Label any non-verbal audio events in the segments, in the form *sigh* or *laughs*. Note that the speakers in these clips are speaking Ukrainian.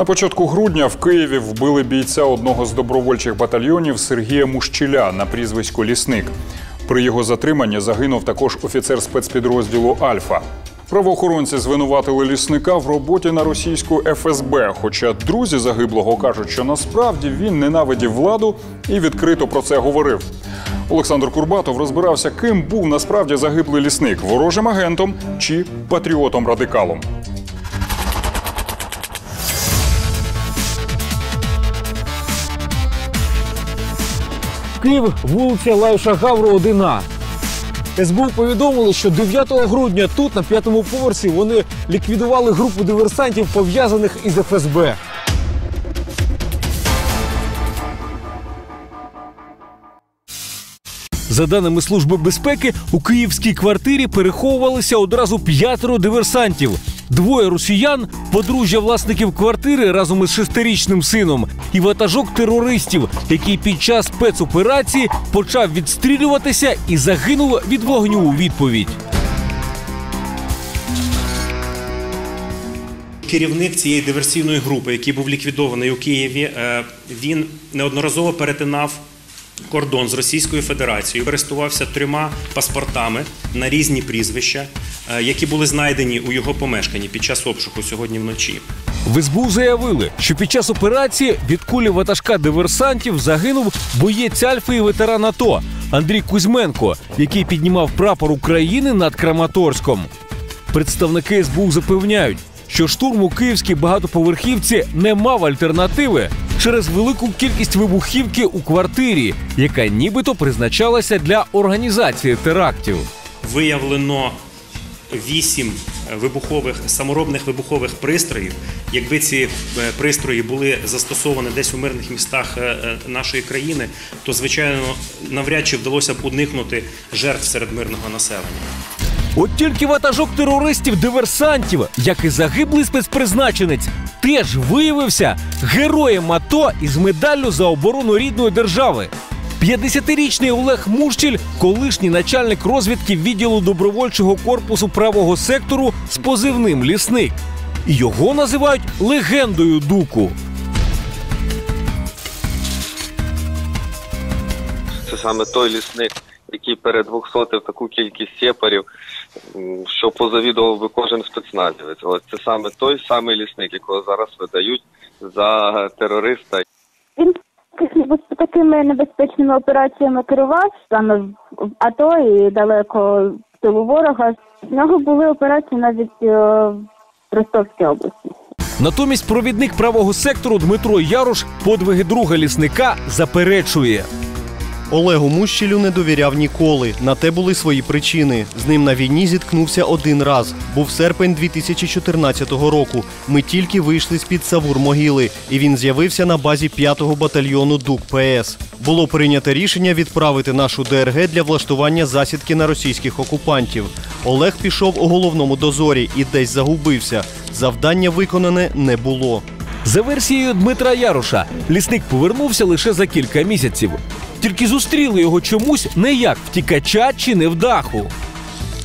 На початку грудня в Києві вбили бійця одного з добровольчих батальйонів Сергія Мущіля на прізвисько Лісник. При його затриманні загинув також офіцер спецпідрозділу Альфа. Правоохоронці звинуватили лісника в роботі на російську ФСБ. Хоча друзі загиблого кажуть, що насправді він ненавидів владу і відкрито про це говорив. Олександр Курбатов розбирався, ким був насправді загиблий лісник ворожим агентом чи патріотом-радикалом. Київ, вулиця Лаюша Гавру 1А. СБУ повідомили, що 9 грудня тут, на п'ятому поверсі, вони ліквідували групу диверсантів, пов'язаних із ФСБ. За даними Служби безпеки, у київській квартирі переховувалися одразу п'ятеро диверсантів. Двоє росіян, подружжя власників квартири разом із шестирічним сином, і ватажок терористів, який під час спецоперації почав відстрілюватися і загинув від вогню у відповідь. Керівник цієї диверсійної групи, який був ліквідований у Києві, е, він неодноразово перетинав кордон з Російською Федерацією, користувався трьома паспортами на різні прізвища, які були знайдені у його помешканні під час обшуку сьогодні вночі. В СБУ заявили, що під час операції від кулі ватажка диверсантів загинув боєць Альфи і ветеран АТО Андрій Кузьменко, який піднімав прапор України над Краматорськом. Представники СБУ запевняють, що штурм у київській багатоповерхівці не мав альтернативи через велику кількість вибухівки у квартирі, яка нібито призначалася для організації терактів. Виявлено вісім вибухових саморобних вибухових пристроїв. Якби ці е, пристрої були застосовані десь у мирних містах е, е, нашої країни, то звичайно навряд чи вдалося б уникнути жертв серед мирного населення. От тільки ватажок терористів-диверсантів, як і загиблий спецпризначенець, теж виявився героєм АТО із медаллю за оборону рідної держави. 50-річний Олег Мущіль, колишній начальник розвідки відділу добровольчого корпусу правого сектору з позивним лісник. І Його називають легендою дуку. Це саме той лісник, який передвухсотив таку кількість сепарів, м, що позавідував би кожен спецназівець. Ось це саме той самий лісник, якого зараз видають за терориста. Він такими- такими небезпечними операціями керував саме в АТО і далеко в тилу ворога. В нього були операції навіть о, в Ростовській області. Натомість провідник правого сектору Дмитро Яруш подвиги друга лісника заперечує. Олегу Мущілю не довіряв ніколи. На те були свої причини. З ним на війні зіткнувся один раз. Був серпень 2014 року. Ми тільки вийшли з під Савур могили, і він з'явився на базі 5-го батальйону ДУК ПС. Було прийнято рішення відправити нашу ДРГ для влаштування засідки на російських окупантів. Олег пішов у головному дозорі і десь загубився. Завдання виконане не було. За версією Дмитра Яроша, лісник повернувся лише за кілька місяців. Тільки зустріли його чомусь не як втікача чи невдаху.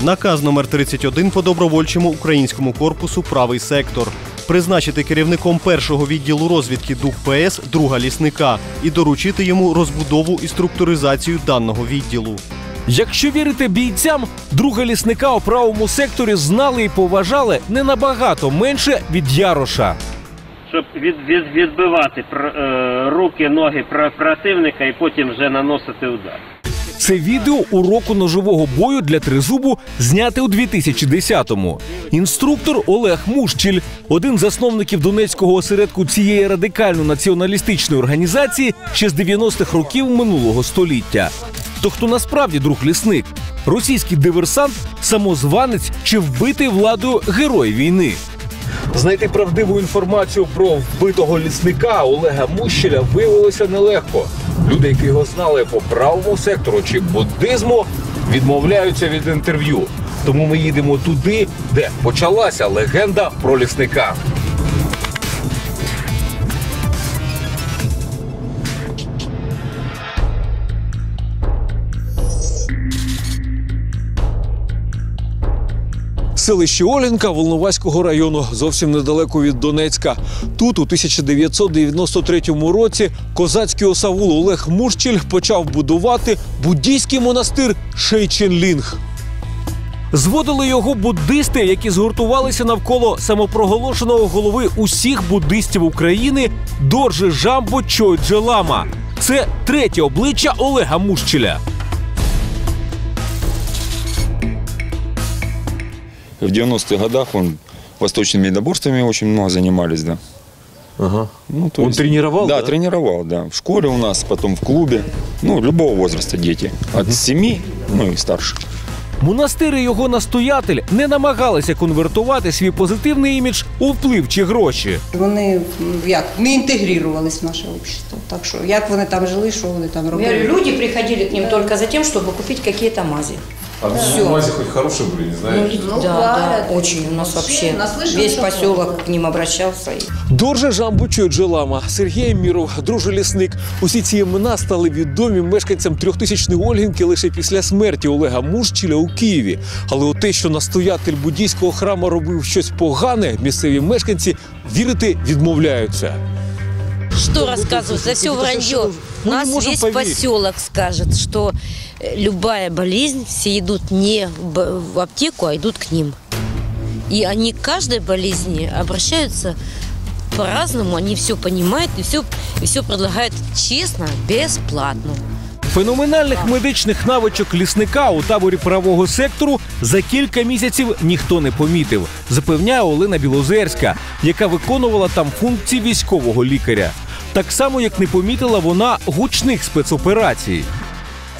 Наказ номер 31 по добровольчому українському корпусу правий сектор. Призначити керівником першого відділу розвідки ДУК ПС друга лісника і доручити йому розбудову і структуризацію даного відділу. Якщо вірити бійцям, друга лісника у правому секторі знали і поважали не набагато менше від Яроша. Щоб від, від, відбивати е, руки, ноги пр- противника і потім вже наносити удар. Це відео уроку ножового бою для тризубу зняте у 2010-му. Інструктор Олег Мущіль, один з засновників Донецького осередку цієї радикально-націоналістичної організації ще з 90-х років минулого століття. То хто насправді друг лісник? Російський диверсант, самозванець чи вбитий владою герой війни? Знайти правдиву інформацію про вбитого лісника Олега Мущеля виявилося нелегко. Люди, які його знали по правому сектору чи буддизму, відмовляються від інтерв'ю. Тому ми їдемо туди, де почалася легенда про лісника. Селище Олінка Волноваського району, зовсім недалеко від Донецька. Тут, у 1993 році, козацький осавул Олег Мурчель почав будувати буддійський монастир Шейченлінг. Зводили його буддисти, які згуртувалися навколо самопроголошеного голови усіх буддистів України Доржи Жамбо Чойджи Лама. Це третє обличчя Олега Мушчеля. В 90-х годах он восточными единоборствами очень много занимались, да. Ага. Ну, то Он тренировал, Да, да? тренировал, да. В школе у нас, потом в клубе. Ну, любого возраста дети. От 7, ну и старше. Монастир і його настоятель не намагалися конвертувати свій позитивний імідж у вплив чи гроші. Вони як не інтегрувалися в наше общество. Так що як вони там жили, що вони там робили? люди приходили к ним только за тем, чтобы купить какие-то мази. А Всё. мази хоть хорошие были, не Ну, знаешь? да, да, очень. У нас вообще весь поселок к ним обращался. И Дорже Жамбучо Джелама, Сергій Міров, друже лісник. Усі ці імена стали відомі мешканцям трьохтисячної Ольгінки лише після смерті Олега Мушчіля у Києві. Але у те, що настоятель буддійського храму робив щось погане, місцеві мешканці вірити відмовляються. Что рассказывать? Это все вранье. Мы не Нас можем весь поверить. поселок скажет, что э, любая болезнь, все идут не в аптеку, а идут к ним. И они к каждой болезни обращаются по-разному, они все понимают и все, и все предлагают честно, бесплатно. Феноменальних медичних навичок лісника у таборі правого сектору за кілька місяців ніхто не помітив, запевняє Олена Білозерська, яка виконувала там функції військового лікаря. Так само, як не помітила вона гучних спецоперацій.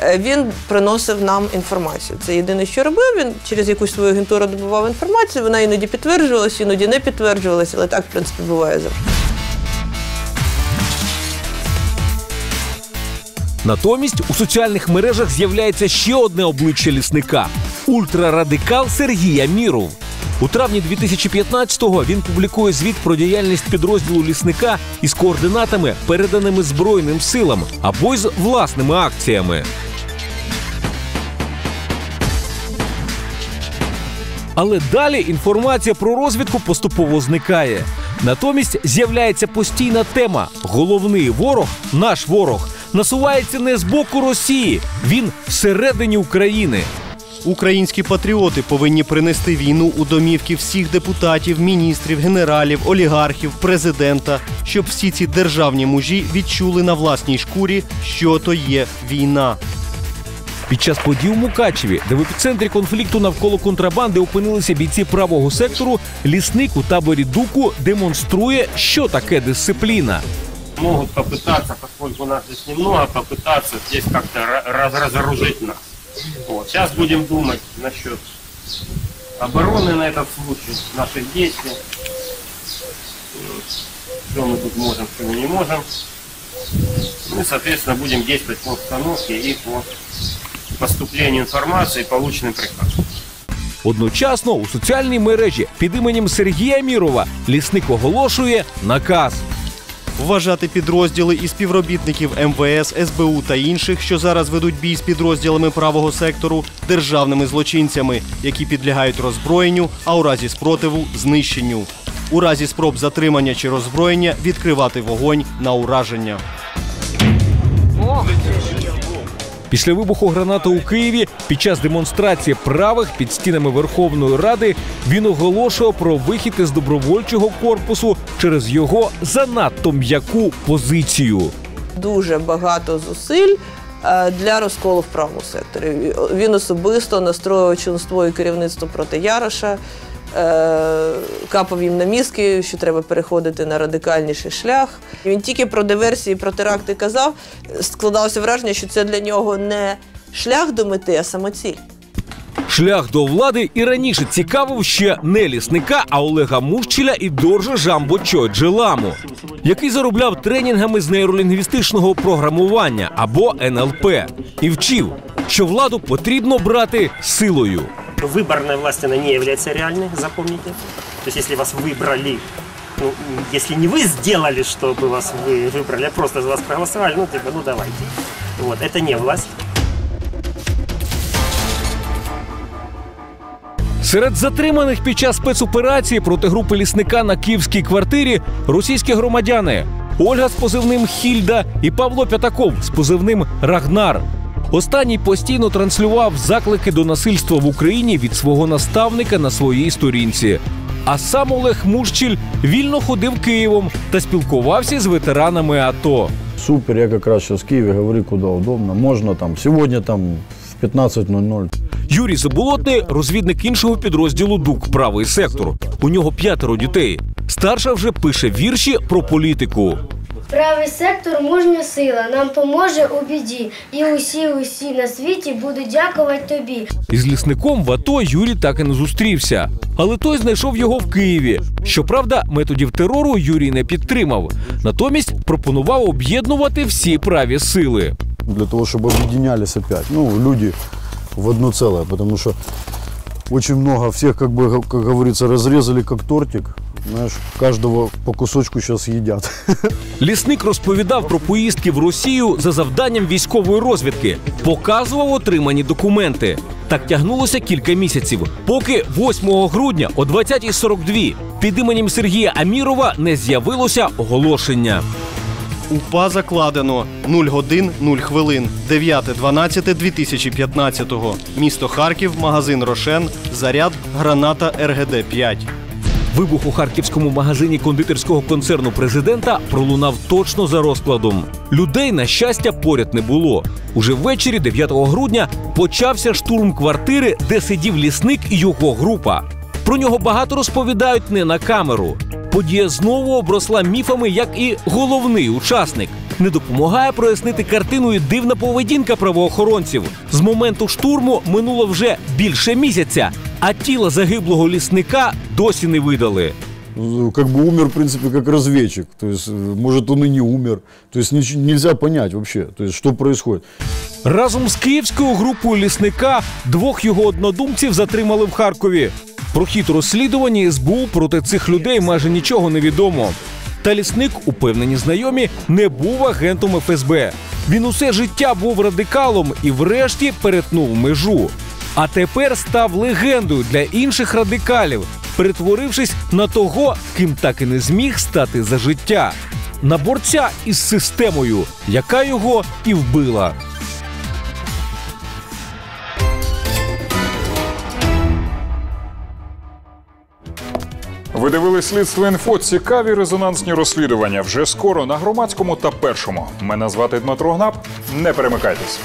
Е, Він приносив нам інформацію. Це єдине, що робив. Він через якусь свою агентуру добував інформацію. Вона іноді підтверджувалася, іноді не підтверджувалася, але так, в принципі, буває завжди. Натомість у соціальних мережах з'являється ще одне обличчя лісника ультрарадикал Сергія Міров. У травні 2015-го він публікує звіт про діяльність підрозділу лісника із координатами, переданими Збройним силам або й з власними акціями. Але далі інформація про розвідку поступово зникає. Натомість з'являється постійна тема: головний ворог, наш ворог, насувається не з боку Росії, він всередині України. Українські патріоти повинні принести війну у домівки всіх депутатів, міністрів, генералів, олігархів, президента, щоб всі ці державні мужі відчули на власній шкурі, що то є війна. Під час подій у Мукачеві, де в епіцентрі конфлікту навколо контрабанди опинилися бійці правого сектору, лісник у таборі Дуку демонструє, що таке дисципліна. Могут попытаться, поскольку нас здесь немного, как-то ра- раз- разоружить нас. Вот. Сейчас будем думать насчет обороны на этот случай, наших действий. Что мы тут можем, что мы не можем. Ну и, соответственно, будем действовать по обстановке и по поступлению информации, полученным приказом. Одночасно у соціальній мережі під іменем Сергія Мірова лісник оголошує наказ. Вважати підрозділи і співробітників МВС, СБУ та інших, що зараз ведуть бій з підрозділами правого сектору, державними злочинцями, які підлягають роззброєнню, а у разі спротиву знищенню. У разі спроб затримання чи роззброєння відкривати вогонь на ураження. Після вибуху гранати у Києві під час демонстрації правих під стінами Верховної Ради він оголошував про вихід із добровольчого корпусу через його занадто м'яку позицію. Дуже багато зусиль е, для розколу в правому секторі. Він особисто настроював членство і керівництво проти Яроша, капав їм на мізки, що треба переходити на радикальніший шлях. Він тільки про диверсії, про теракти казав. Складалося враження, що це для нього не шлях до мети, а самоціль. Шлях до влади і раніше цікавив ще не лісника, а Олега Мурчіля і Доржа Жамбо Чоджеламу, який заробляв тренінгами з нейролінгвістичного програмування або НЛП, і вчив, що владу потрібно брати силою Выборная власть, она не является реальной, запомните. То есть, если вас выбрали, ну, м, если не вы сделали, чтобы вас вы выбрали, а просто за вас проголосовали, ну, типа, ну, давайте. Вот, это не власть. Серед затриманих під час спецоперації проти групи лісника на київській квартирі російські громадяни Ольга з позивним Хільда і Павло П'ятаков з позивним Рагнар. Останній постійно транслював заклики до насильства в Україні від свого наставника на своїй сторінці. А сам Олег Мушчіль вільно ходив Києвом та спілкувався з ветеранами АТО. Супер, я как раз сейчас в Киеве, говори, куда удобно. Можно там, сегодня там в 15.00. Юрій Заболотний розвідник іншого підрозділу ДУК Правий сектор. У нього п'ятеро дітей. Старша вже пише вірші про політику. Правий сектор мужня сила, нам поможе у біді, і усі, усі на світі будуть дякувати тобі. Із лісником в АТО Юрій так і не зустрівся. Але той знайшов його в Києві. Щоправда, методів терору Юрій не підтримав. Натомість пропонував об'єднувати всі праві сили. Для того, чтобы объединялись опять. Ну, люди в одно целое. Потому что очень много всех, как бы, как говорится, разрезали как тортик. Знаешь, каждого по кусочку сейчас едят. *laughs* Лісник розповідав про поїздки в Росію за завданням військової розвідки, показував отримані документи. Так тягнулося кілька місяців, поки 8 грудня о 20.42 під іменем Сергія Амірова не з'явилося оголошення. УПА закладено 0 годин 0 хвилин. 9.12.2015. Місто Харків, магазин Рошен, заряд, граната РГД-5. Вибух у харківському магазині кондитерського концерну президента пролунав точно за розкладом. Людей, на щастя, поряд не було. Уже ввечері, 9 грудня, почався штурм квартири, де сидів лісник і його група. Про нього багато розповідають не на камеру. Подія знову обросла міфами, як і головний учасник. Не допомагає прояснити картину і дивна поведінка правоохоронців. З моменту штурму минуло вже більше місяця, а тіла загиблого лісника досі не видали. Ну, Как бы умер, в принципе, как разведчик. То есть, э, может, он и не умер. То есть, нельзя понять вообще, то есть, что происходит. Разом з київською групою лісника двох його однодумців затримали в Харкові. Про хід розслідування СБУ проти цих людей майже нічого не відомо. Та лісник, упевнені знайомі, не був агентом ФСБ. Він усе життя був радикалом і, врешті, перетнув межу. А тепер став легендою для інших радикалів, перетворившись на того, ким так і не зміг стати за життя. На борця із системою, яка його і вбила. Ви дивились слідство інфо. Цікаві резонансні розслідування вже скоро на громадському та першому. Мене звати Дмитро Гнап. Не перемикайтесь.